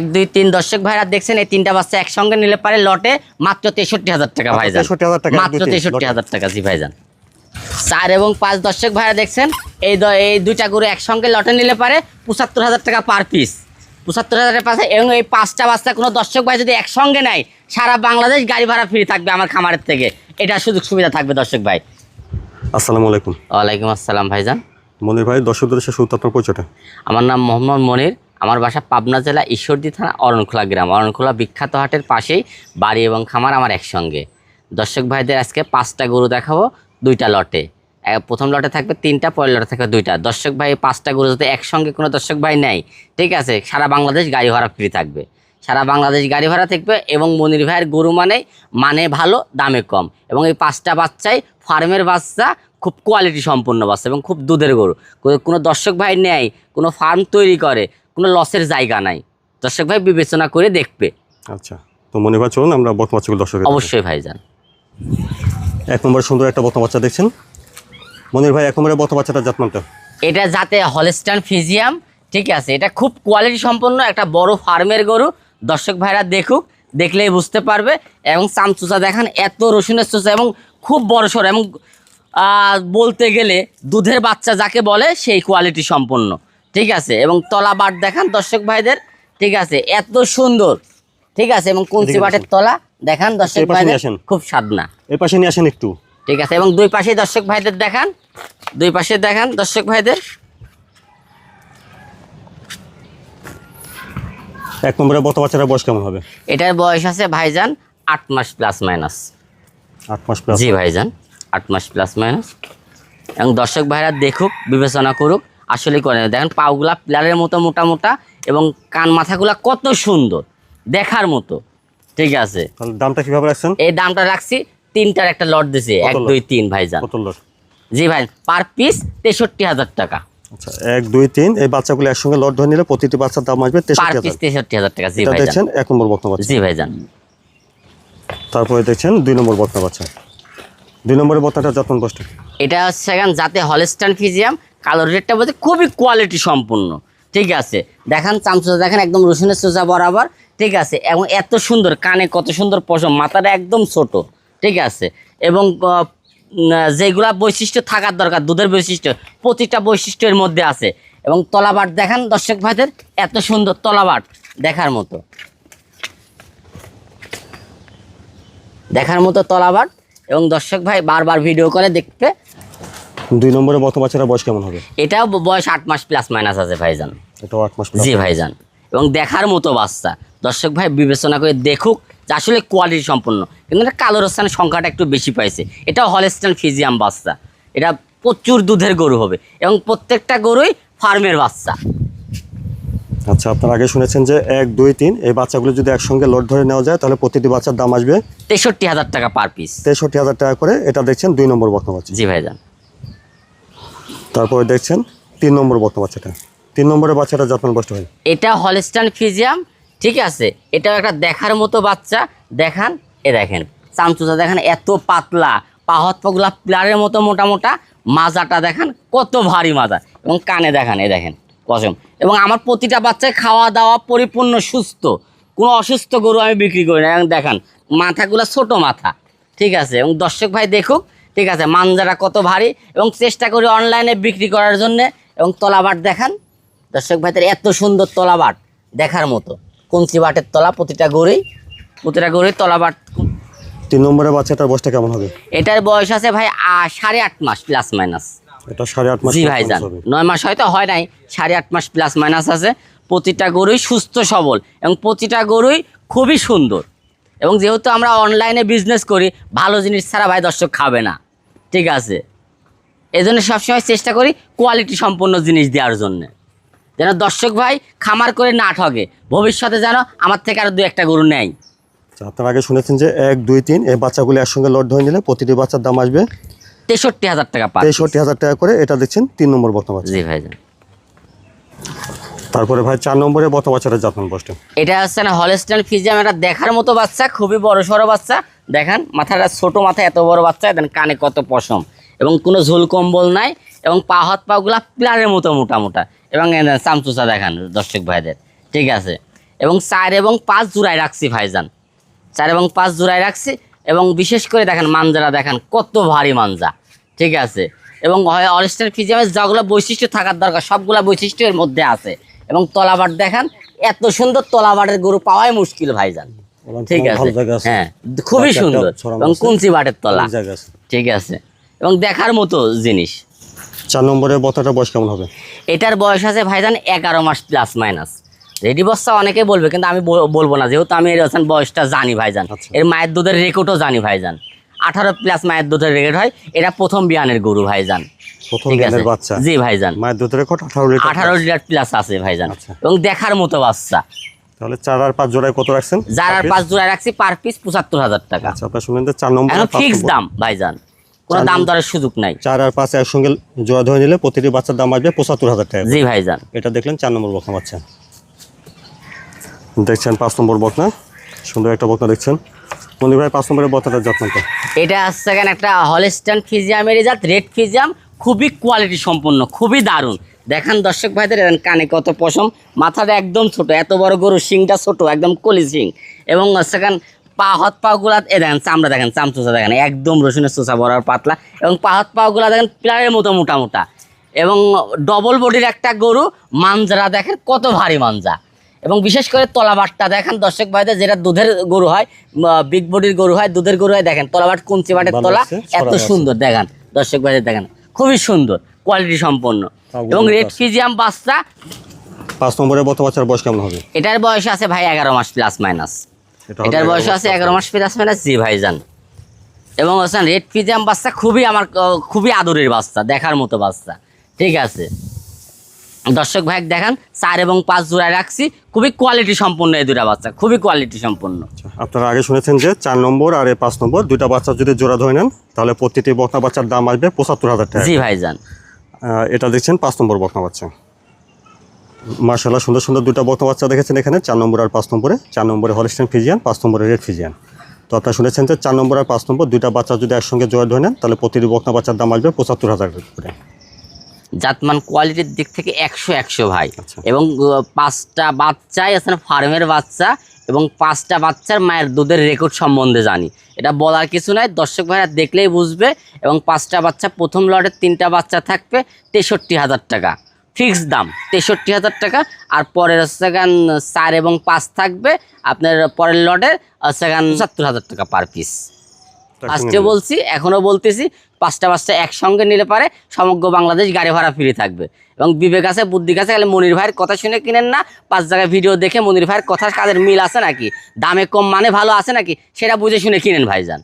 এক দুই তিন দর্শক ভাইরা দেখছেন এই তিনটা বাচ্চা একসঙ্গে নিলে পারে লটে মাত্র তেষট্টি হাজার টাকা মাত্র ভাইজান। 63,000 টাকা, এক, মাত্র তেষট্টি হাজার টাকা জি ভাইজান। চার এবং পাঁচ দর্শক ভাইরা দেখছেন এই এই দুইটা গরু একসঙ্গে লটে নিলে পারে পঁচাত্তর হাজার টাকা পার পিস পঁচাত্তর হাজারের পাশে এবং এই পাঁচটা বাচ্চা কোনো দর্শক ভাই যদি একসঙ্গে নেয় সারা বাংলাদেশ গাড়ি ভাড়া ফ্রি থাকবে আমার খামারের থেকে। এটা সুযোগ সুবিধা থাকবে দর্শক ভাই। আসসালামু আলাইকুম। ওয়ালাইকুম আসসালাম ভাইজান। মনির ভাই দর্শকদের সাথে আপনার পরিচয়টা। আমার নাম মোহাম্মদ মনির আমার বাসা পাবনা জেলা ঈশ্বরদী থানা অরণখোলা গ্রাম। অরণখোলা বিখ্যাত হাটের পাশেই বাড়ি এবং খামার আমার একসঙ্গে। দর্শক ভাইদের আজকে পাঁচটা গরু দেখাবো, দুইটা লটে। প্রথম লটে থাকবে তিনটা, পরের লটে থাকবে দুইটা। দর্শক ভাই পাঁচটা গরু যদি একসঙ্গে কোনো দর্শক ভাই নেয়, ঠিক আছে, সারা বাংলাদেশ গাড়ি ভাড়া ফ্রি থাকবে। সারা বাংলাদেশ গাড়ি ভাড়া থাকবে এবং মনির ভাইয়ের গরু মানে মানে ভালো, দামে কম। এবং এই পাঁচটা বাচ্চাই ফার্মের বাচ্চা, খুব কোয়ালিটি সম্পন্ন বাচ্চা এবং খুব দুধের গরু। কোনো দর্শক ভাই নেয়, কোনো ফার্ম তৈরি করে কোনো লসের জায়গা নাই। দর্শক ভাই বিবেচনা করে দেখবে। আচ্ছা তো মনির ভাই চলুন আমরা বর্তমান বাচ্চাগুলো দর্শক অবশ্যই ভাই যান এক নম্বরে সুন্দর একটা বর্তমান বাচ্চা দেখছেন। মনির ভাই এক নম্বরে বর্তমান বাচ্চাটা জাতমানটা এটা যাতে হলস্টান ফিজিয়াম ঠিক আছে? এটা খুব কোয়ালিটি সম্পন্ন একটা বড় ফার্মের গরু। দর্শক ভাইরা দেখুক দেখলেই বুঝতে পারবে। এবং চামচুচা দেখান এত রসুনের চুচা এবং খুব বড় সড় এবং বলতে গেলে দুধের বাচ্চা যাকে বলে সেই কোয়ালিটি সম্পন্ন। ঠিক আছে এবং তলা বাট দেখান দর্শক ভাইদের ঠিক আছে এত সুন্দর ঠিক আছে এবং কঞ্চি বাটের তলা দেখান দর্শক ভাইদের। খুব সাদনা। এই পাশে নিয়ে আসেন একটু। ঠিক আছে এবং দুই পাশে দর্শক ভাইদের দেখান দুই পাশে দেখান দর্শক ভাইদের। এক নম্বরে বর্তমান বাচ্চাটা বয়স কেমন হবে? এটার বয়স আছে ভাইজান আট মাস প্লাস মাইনাস। আট মাস প্লাস জি ভাইজান আট মাস প্লাস মাইনাস। এবং দর্শক ভাইরা দেখুক বিবেচনা করুক আসলে করে দেখেন পাগুলা প্লারের মতো মোটা মোটা এবং কান মাথাগুলা কত সুন্দর। দেখার মতো। ঠিক আছে। দামটা কীভাবে রাখছেন? এই দামটা রাখছি তিনটার একটা লট দিছি এক দুই তিন কত লট? জি ভাই পার পিস তেষট্টি হাজার টাকা। আচ্ছা এক দুই তিন এই বাচ্চাগুলো একসঙ্গে লট ধরে নিলে প্রতিটি বাচ্চার দাম আসবে পার পিস তেষট্টি হাজার টাকা জি ভাইজান। দেখছেন এক নম্বর বর্তমান বাচ্চা। জি ভাইজান। তারপরে দেখছেন দুই নম্বর বর্তমান বাচ্চা। দুই নম্বরের বর্তমানটা যত্ন কষ্ট এটা হচ্ছে যাতে হলস্টান ফিজিয়াম কালো রেটটা বলতে খুবই কোয়ালিটি সম্পূর্ণ। ঠিক আছে? দেখান চামচা দেখেন, একদম রসুনের সোজা বরাবর। ঠিক আছে? এবং এত সুন্দর, কানে কত সুন্দর পশম, মাথাটা একদম ছোট। ঠিক আছে? এবং যেগুলা বৈশিষ্ট্য থাকার দরকার, দুধের বৈশিষ্ট্য, প্রতিটা বৈশিষ্ট্যের মধ্যে আছে। এবং তলাবাট দেখান, দর্শক ভাইদের, এত সুন্দর তলাবাট দেখার মতো। দেখার মতো তলাবাট। এবং দর্শক ভাই বারবার ভিডিও করে দেখবে দুই নম্বরে বর্তমান বাচ্চাটা বয়স কেমন হবে? এটাও বয়স আট মাস প্লাস মাইনাস আছে ভাইজান। এটাও আট মাস জি ভাইজান। এবং দেখার মতো বাচ্চা। দর্শক ভাই বিবেচনা করে দেখুক যে আসলে কোয়ালিটি সম্পন্ন। কিন্তু এটা কালো রস্তানের সংখ্যাটা একটু বেশি পাইছে। এটাও হলেস্টান ফিজিয়াম বাচ্চা। এটা প্রচুর দুধের গরু হবে। এবং প্রত্যেকটা গরুই ফার্মের বাচ্চা। আচ্ছা আপনারা আগে শুনেছেন যে এক দুই তিন এই বাচ্চাগুলো যদি একসঙ্গে লট ধরে নেওয়া যায় তাহলে প্রতিটি বাচ্চার দাম আসবে তেষট্টি হাজার টাকা পার পিস তেষট্টি হাজার টাকা করে। এটা দেখছেন দুই নম্বর বর্তমান জি ভাইজান। তারপরে দেখছেন তিন নম্বর বর্তমান বাচ্চাটা। তিন নম্বরের বাচ্চাটা যত্ন কষ্ট হয়। এটা হলস্টান ফিজিয়াম ঠিক আছে? এটাও একটা দেখার মতো বাচ্চা। দেখান, এ দেখেন। চামচুচা দেখেন, এত পাতলা। পাহত পগুলা প্লারের মতো মোটা মোটা। মাজাটা দেখান, কত ভারী মাজা। এবং কানে দেখান, এ দেখেন, কসম। এবং আমার প্রতিটা বাচ্চায় খাওয়া দাওয়া পরিপূর্ণ, সুস্থ। কোনো অসুস্থ গরু আমি বিক্রি করি না। এবং দেখান, মাথাগুলো ছোট মাথা। ঠিক আছে? এবং দর্শক ভাই দেখুক ঠিক আছে মাঞ্জাটা কত ভারী এবং চেষ্টা করি অনলাইনে বিক্রি করার জন্যে এবং তলাবাট দেখান। দর্শক ভাইদের এত সুন্দর তলাবাট দেখার মতো। কঞ্চি বাটের তলা প্রতিটা গড়েই প্রতিটা গড়েই তলাবাট। তিন নম্বরের বাচ্চাটার বয়সটা কেমন হবে? এটার বয়স আছে ভাই আ- সাড়ে আট মাস প্লাস মাইনাস এটা সাড়ে আট মাস জি plus ভাইজান নয় মাস হয়তো হয় নাই সাড়ে আট মাস প্লাস মাইনাস আছে। প্রতিটা গরুই সুস্থ সবল এবং প্রতিটা গরুই খুবই সুন্দর। এবং যেহেতু আমরা অনলাইনে বিজনেস করি ভালো জিনিস ছাড়া ভাই দর্শক খাবে না। ঠিক আছে? এই জন্য সবসময় চেষ্টা করি কোয়ালিটি সম্পন্ন জিনিস দেওয়ার জন্যে। যেন দর্শক ভাই খামার করে না ঠগে। ভবিষ্যতে যেন আমার থেকে আরও দু একটা গরু নেয়। আচ্ছা, আপনারা আগে শুনেছেন যে এক দুই তিন এই বাচ্চাগুলো একসঙ্গে লট ধরে নিলে প্রতিটি বাচ্চার দাম আসবে তেষট্টি হাজার টাকা তেষট্টি হাজার টাকা করে। এটা দেখছেন তিন নম্বর বর্তমান জি ভাইজান। তারপরে ভাই চার নম্বরে বর্তমান বাচ্চাটা যত্ন কষ্ট এটা হচ্ছে না হলস্টাইন ফিজিয়াম, এটা দেখার মতো বাচ্চা, খুবই বড় সড়ো বাচ্চা। দেখেন, মাথাটা ছোট মাথা এত বড় বাচ্চা, দেন কানে কত পশম। এবং কোনো ঝোল কম্বল নাই, এবং পা, হাত পাগুলা প্লারের মতো মোটা মোটা। এবং চামচুচা দেখান, দর্শক ভাইদের। ঠিক আছে? এবং চার এবং পাঁচ জোড়ায় রাখছি ভাইজান। চার এবং পাঁচ জোড়ায় রাখছি, এবং বিশেষ করে দেখেন মাঞ্জারা দেখেন কত ভারী মাঞ্জা ঠিক আছে? এবং হয় অরিস্টার ফিজিয়ামের যগুলো বৈশিষ্ট্য থাকার দরকার, সবগুলো বৈশিষ্ট্য এর মধ্যে আছে। এবং তলাবাট দেখেন এত সুন্দর তলাবাটের গরু পাওয়াই মুশকিল ভাইজান। ঠিক আছে। হ্যাঁ খুবই সুন্দর। এবং কুঞ্চি বাটের তলা। ঠিক আছে। এবং দেখার মতো জিনিস। চার নম্বরে বতাটা বয়স কেমন হবে? এটার বয়স আছে ভাইজান এগারো মাস প্লাস মাইনাস রেডি বস্তা অনেকে বলবে কিন্তু আমি বলব না। যেহেতু আমি এর বয়সটা জানি ভাইজান। আচ্ছা। এর মায়ের দুধের রেকর্ডও জানি ভাইজান। আঠারো প্লাস মায়ের দুধের রেকর্ড হয়। এটা প্রথম বিয়ানের গরু ভাইজান। প্রথম ঠিক বাচ্চা। জি ভাইজান। মায়ের রেকর্ড লিটার আঠারো লিটার প্লাস আছে ভাইজান। আচ্ছা। এবং দেখার মতো বাচ্চা। তাহলে চার আর পাঁচ জোড়ায় কত রাখছেন? যার আর পাঁচ জোড়া রাখছি পার পিস পঁচাত্তর হাজার টাকা। আচ্ছা আপনার শুনলেন যে চার নম্বর এখন আর পাঁচ ফিক্স দাম ভাইজান। কোনো দাম দরের সুযোগ নাই। চার আর পাঁচ একসঙ্গে জোড়া ধরে নিলে প্রতিটি বাচ্চার দাম আসবে টাকা জি ভাইজান। এটা দেখলেন চার নম্বর বকনা বাচ্চা। দেখছেন পাঁচ নম্বর বকনা। সুন্দর একটা বকনা দেখছেন। মন্দির ভাই পাঁচ নম্বরের যত্নটা। এটা আসছে একটা হলস্টান ফিজিয়ামের জাত রেড ফিজিয়াম খুবই কোয়ালিটি সম্পন্ন খুবই দারুণ। দেখান দর্শক ভাইদের দেখেন কানে কত পশম মাথাটা একদম ছোট এত বড় গরু শিংটা ছোট একদম কলি শিং। এবং সেখান পা হাত পাগুলা এ দেখেন চামড়া দেখেন চামচোচা দেখেন একদম রসুনের চোচা বড়ার পাতলা। এবং পা হাত পাগুলা দেখেন প্লারের মতো মোটা মোটা। এবং ডবল বডির একটা গরু মাঞ্জারা দেখেন কত ভারী মাঞ্জা। এবং বিশেষ করে তলাবাটটা দেখেন দর্শক ভাইদের যেটা দুধের গরু হয় বিগ বডির গরু হয় দুধের গরু হয় দেখেন তলাবাট কুঞ্চি বাটের তলা এত সুন্দর দেখেন দর্শক ভাইদের দেখেন। খুবই সুন্দর কোয়ালিটি সম্পন্ন। এবং রেড। ফিজিয়াম বাচ্চা পাঁচ নম্বরের বত বাচ্চার বয়স কেমন হবে? এটার বয়স আছে ভাই এগারো মাস প্লাস মাইনাস এটার বয়স আছে এগারো মাস প্লাস মাইনাস জি ভাই যান এবং হচ্ছে রেড ফিজিয়াম বাচ্চা খুবই আমার খুবই আদরের বাচ্চা দেখার মতো বাচ্চা। ঠিক আছে। দর্শক ভাই দেখান চার এবং পাঁচ জোড়ায় রাখছি। খুবই কোয়ালিটি সম্পন্ন এই দুটা বাচ্চা খুবই কোয়ালিটি সম্পন্ন। আপনারা আগে শুনেছেন যে চার নম্বর আর এই পাঁচ নম্বর দুইটা বাচ্চা যদি জোড়া ধরে নেন তাহলে প্রতিটি বকনা বাচ্চার দাম আসবে পঁচাত্তর হাজার টাকা। জি ভাইজান। আহ, এটা দেখছেন পাঁচ নম্বর বকনা বাচ্চা। মার্শাল্লাহ সুন্দর সুন্দর দুটো বকনা বাচ্চা দেখেছেন এখানে চার নম্বর আর পাঁচ নম্বরে। চার নম্বরে হলিস্টেন ফিজিয়ান পাঁচ নম্বরে রেড ফিজিয়ান তো আপনারা শুনেছেন যে চার নম্বর আর পাঁচ নম্বর দুইটা বাচ্চা যদি একসঙ্গে জোড়া ধরে নেন তাহলে প্রতিটি বকনা বাচ্চার দাম আসবে পঁচাত্তর হাজার করে। জাতমান কোয়ালিটির দিক থেকে একশো একশো ভাই। আচ্ছা। এবং পাঁচটা বাচ্চাই আছে ফার্মের বাচ্চা এবং পাঁচটা বাচ্চার মায়ের দুধের রেকর্ড সম্বন্ধে জানি। এটা বলার কিছু নয় দর্শক ভাইরা দেখলেই বুঝবে এবং পাঁচটা বাচ্চা প্রথম লটের তিনটা বাচ্চা থাকবে তেষট্টি হাজার টাকা। ফিক্সড দাম তেষট্টি হাজার টাকা। আর পরের সেখান চার এবং পাঁচ থাকবে আপনার পরের লটের সেখান পঁচাত্তর হাজার টাকা পার পিস ফার্স্টে বলছি এখনও বলতেছি পাঁচটা পাঁচটা একসঙ্গে নিলে পারে সমগ্র বাংলাদেশ গাড়ি ভাড়া ফ্রি থাকবে। এবং বিবেক আছে বুদ্ধি কাছে তাহলে মনির ভাইয়ের কথা শুনে কিনেন না পাঁচ জায়গায় ভিডিও দেখে মনির ভাইয়ের কথা কাদের মিল আছে নাকি? দামে কম মানে ভালো আছে নাকি? সেটা বুঝে শুনে কিনেন ভাইজান।